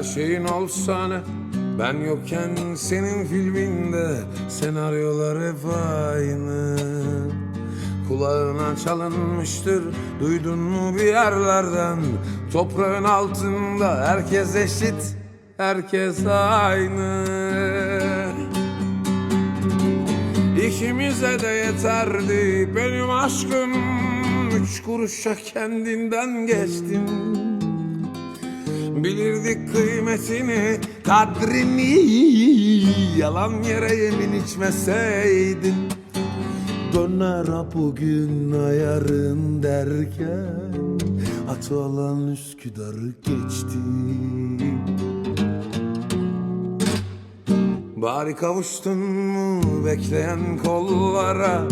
Her şeyin olsa ne ben yokken senin filminde senaryolar hep aynı. Kulağına çalınmıştır duydun mu bir yerlerden? Toprağın altında herkes eşit herkes aynı. İkimize de yeterdi benim aşkım. Üç kuruşa kendinden geçtin Bilirdik kıymetini, kadrini. Yalan yere yemin içmeseydin. Döner bugün ayarın derken Atı alan Üsküdar geçti. Bari kavuştun mu bekleyen kollara?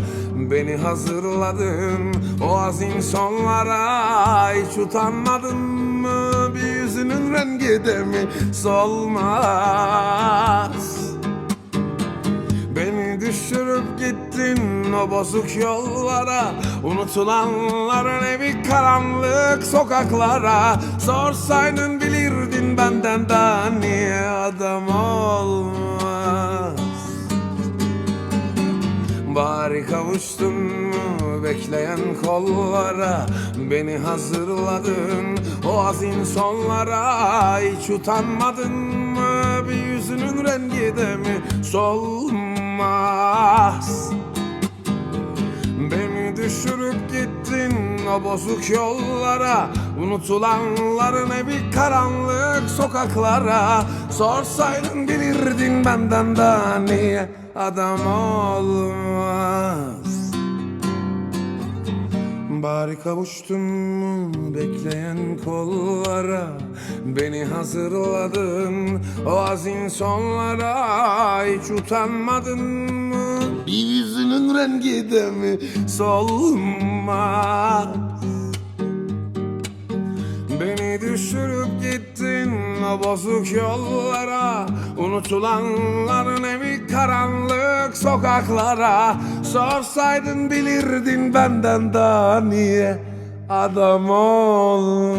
Beni hazırladın o azin sonlara Hiç utanmadın mı bir yüzünün rengi de mi solmaz Beni düşürüp gittin o bozuk yollara Unutulanların evi karanlık sokaklara. Sorsaydın bilirdin benden daha niye adam olmaz? Bari kavuştun mu bekleyen kollara Beni hazırladın. O azin sonlara Hiç utanmadın mı? Bir yüzünün rengi de mi solmaz? Beni düşürüp gittin o bozuk yollara. Unutulanların evi karanlık sokaklara. Sorsaydın bilirdin benden daha niye adam olmaz Bari kavuştun mu bekleyen kollara? Beni hazırladın o azin sonlara. Hiç utanmadın mı? Bir yüzünün rengi de mi solmaz? Beni düşürüp gittin o bozuk yollara. Unutulanların evi karanlık sokaklara Sorsaydın bilirdin benden daha niye adam olmaz